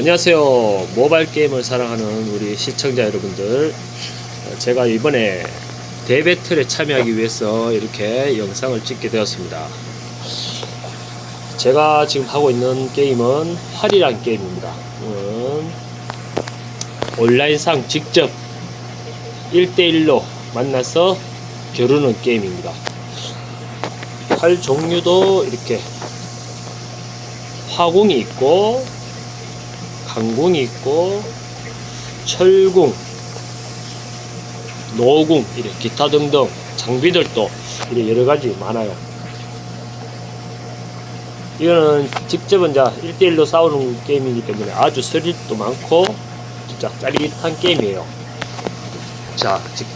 안녕하세요. 모바일 게임을 사랑하는 우리 시청자 여러분들. 어, 제가 이번에 대배틀에 참여하기 위해서 이렇게 영상을 찍게 되었습니다. 제가 지금 하고 있는 게임은 활이란 게임입니다. 음, 온라인상 직접 1대1로 만나서 겨루는 게임입니다. 활 종류도 이렇게 화궁이 있고 강궁이 있고 철궁 노궁 이래 기타 등등 장비들도 이래 여러 가지 많아요. 이거는 직접 이제 1대1로 싸우는 게임이기 때문에 아주 스릴도 많고 진짜 짜릿한 게임이에요. 자, 직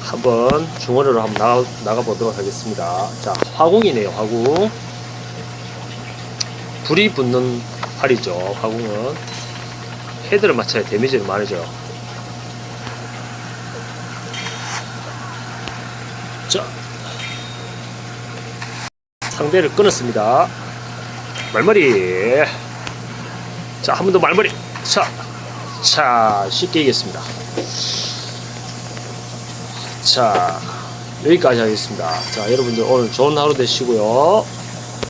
한번 중원으로 한번 나가, 나가 보도록 하겠습니다. 자, 화궁이네요, 화궁. 불이 붙는 활이죠, 화궁은. 헤드를 맞춰야 데미지를 많이 줘요. 자, 상대를 끊었습니다. 말머리. 자, 한 번 더 말머리. 자, 자, 쉽게 이겼습니다. 자, 여기까지 하겠습니다. 자, 여러분들 오늘 좋은 하루 되시고요.